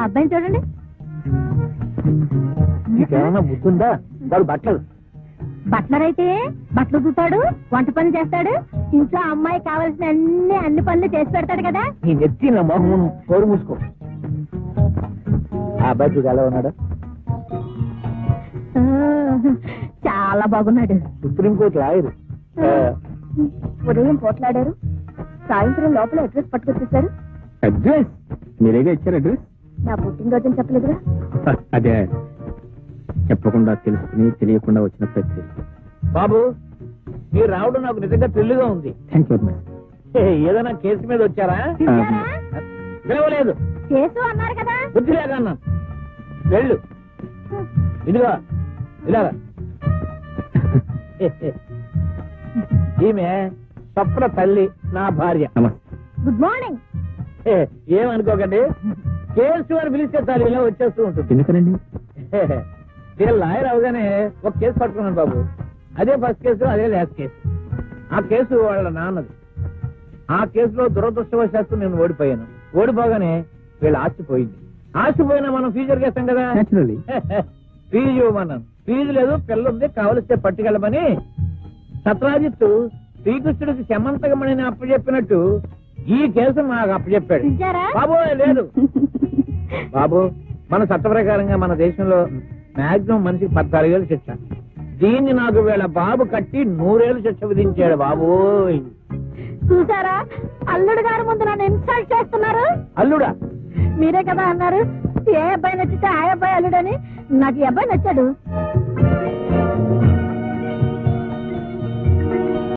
అబ్బాయిని చూడండి. నీకేమన్నా బుద్ధుందా వాడు బట్టలు. బట్లర్ అయితే బట్టలు చూతాడు వంట పని చేస్తాడు ఇంట్లో అమ్మాయి కావాల్సిన అన్ని అన్ని పనులు చేసి పెడతాడు కదా. నీ నెత్తి నా మొహం కోరు మూసుకో. ఆ అబ్బాయి చూడు ఎలా ఉన్నాడు? ఆ, చాలా బాగున్నాడు. Supreme court lawyer. ఆ, ఉదయం పోట్లాడారు. సాయంత్రం లోపల అడ్రస్ పట్టుకొచ్చేసారు అడ్రస్? మీరేగా ఇచ్చారు అడ్రస్? నా పుట్టినరోజు చెప్పలేదురా. అదే. చెప్పకుండా తెలుసుకుని తెలియకుండా వచ్చిన ప్రతి బాబు మీరు రావడం నాకు నిజంగా తెల్లుగా ఉంది. థ్యాంక్ యూ ఏదైనా కేసు మీద వచ్చారా? పిలవలేదు. చేసు అన్నారు కదా. బుద్ధి లేక అన్నాను వెళ్ళు. ఇదిగో ఇలాగా. ఈమె స్వప్న తల్లి నా భార్య. గుడ్ మార్నింగ్ ఏ, ఏమనుకోకండి? కేసు అని పిలిస్తే చాలు ఇలా వచ్చేస్తూ ఉంటుంది. ఎందుకనండి? నేను లాయర్ అవగానే ఒక కేసు పట్టుకున్నాను బాబు. అదే ఫస్ట్ కేసు అదే లాస్ట్ కేసు. ఆ కేసు వాళ్ళ నాన్నది. ఆ కేసులో దురదృష్టవశాత్తు నేను ఓడిపోయాను. ఓడిపోగానే వీళ్ళ ఆస్తి పోయింది. ఆస్తి పోయినా మనం ఫ్యూచర్ చేస్తాం కదా? Naturally fee ఇవ్వమన్నాను. ఫీజు లేదు పిల్ల ఉంది కావలిస్తే పట్టుకెళ్ళమని సత్రాజిత్తు శ్రీకృష్ణుడికి శమంతకమణిని అప్పచెప్పినట్టు ఈ కేసు నాకు అప్పచెప్పాడు. బాబు లేదు. బాబు మన చట్ట ప్రకారంగా మన దేశంలో మాక్సిమం మనిషికి పద్నాలుగేళ్ళు శిక్ష. దీన్ని నాకు వీళ్ళ బాబు కట్టి నూరేళ్ళు శిక్ష విధించాడు బాబు చూసారా? అల్లుడు గారి ముందు నన్ను ఇన్సల్ట్ చేస్తున్నారు. అల్లుడా? మీరే కదా అన్నారు. ఏ అబ్బాయి నచ్చితే ఆ అబ్బాయి అల్లుడని. నాకు ఈ అబ్బాయి నచ్చాడు.